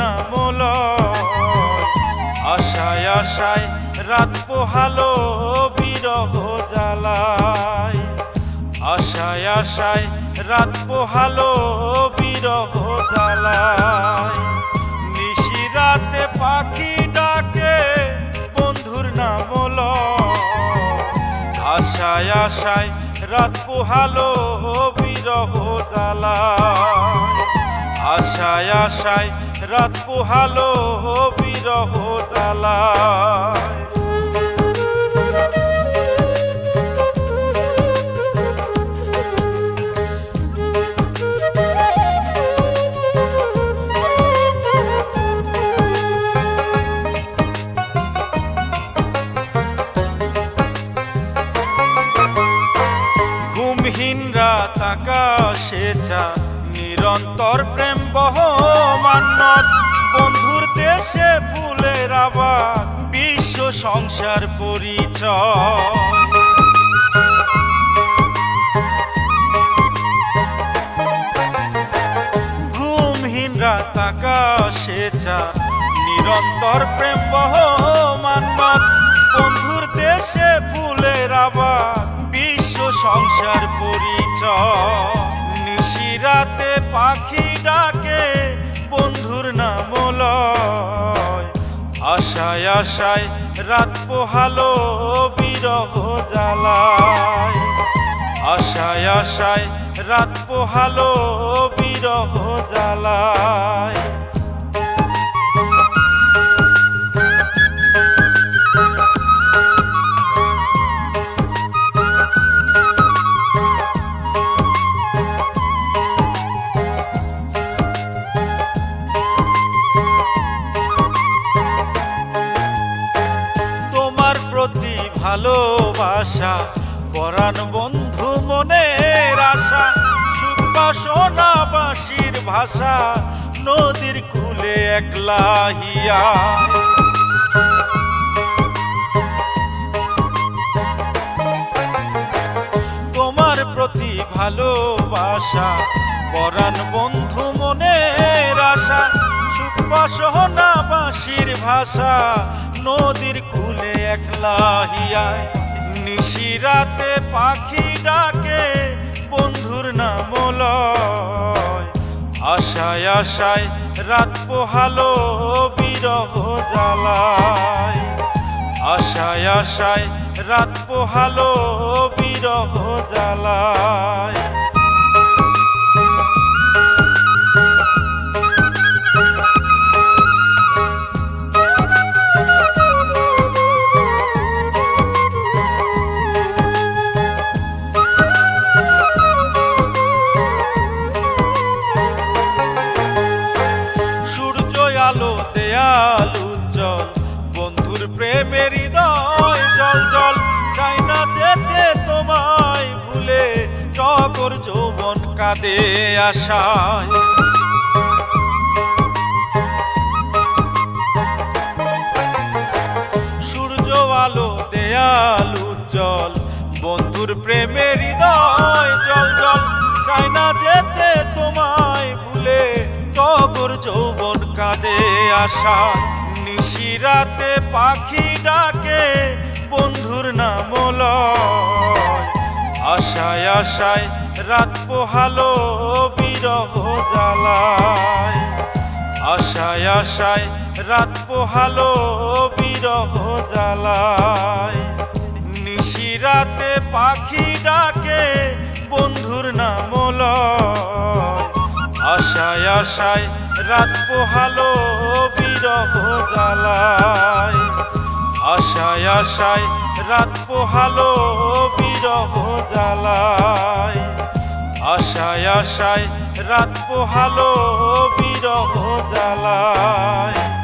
নামল আশায় আশায় রাত পোহালো বিরহ জ্বালায়। আশায় আশায় রাত পোহালো বিরহ জ্বালায়। নিশি রাতে পাখি ডাকে, বন্ধুর নাম আশায় আশায় রাত পোহালো বিরহ জ্বালায়। আশায় আশায় রাত পোহালো বিরহ জ্বালায়। ঘুমহীন রাত আকাশে চা নিরন্তর প্রেম বহমান্নত বন্ধুর দেশে ফুলের আবার বিশ্ব সংসার পরিচয়। নিরন্তর প্রেম বহমান্নত বন্ধুর দেশে ফুলের আবার বিশ্ব সংসার পরিচয়। রাতে পাখি ডাকে, বন্ধুর নাম আশায় আশায় রাত পোহালো বিরহ জ্বালায়। আশায় আশায় রাত পোহালো বিরহ জ্বালায়। ভালোবাসা, পরাণ বন্ধু মনের আশা, সুখ বাসনা বাসির ভাষা, নদীর কুলে একলা হিয়া। তোমার প্রতি ভালোবাসা, পরাণ বন্ধু মনের আশা, সুখ বাসনা বাসির ভাষা নদীর কুলে একলা হিয়ায়। নিশি রাতে পাখি ডাকে, বন্ধুর নাম আশায় আশায় রাত পোহালো বিরহ জ্বালায়। আশায় আশায় রাত পোহালো বিরহ জ্বালায়। বন্ধুর প্রেমের হৃদয় জল জল চাই না যেতে তোমায় ভুলে, টগর যৌবন কাঁদে আশায়। সূর্য আলো, দেয়াল উজ্জ্বল, বন্ধুর প্রেমের হৃদয় জল জল চাই না যেতে তোমায় ভুলে, টগর যৌবন কাঁদে আশা নিশি রাতে পাখি ডাকে, বন্ধুর নাম আশায় আশায় রাত পোহালো বিরহ জ্বালায়। আশায় আশায় রাত পোহালো বিরহ জ্বালায়। নিশি রাতে পাখি ডাকে, বন্ধুর নাম আশায় আশায় রাত পোহালো বিরহ জ্বালায় আশায় আশায় রাত পোহালো বিরহ জ্বালায় আশায় আশায় রাত পোহালো বিরহ জ্বালায়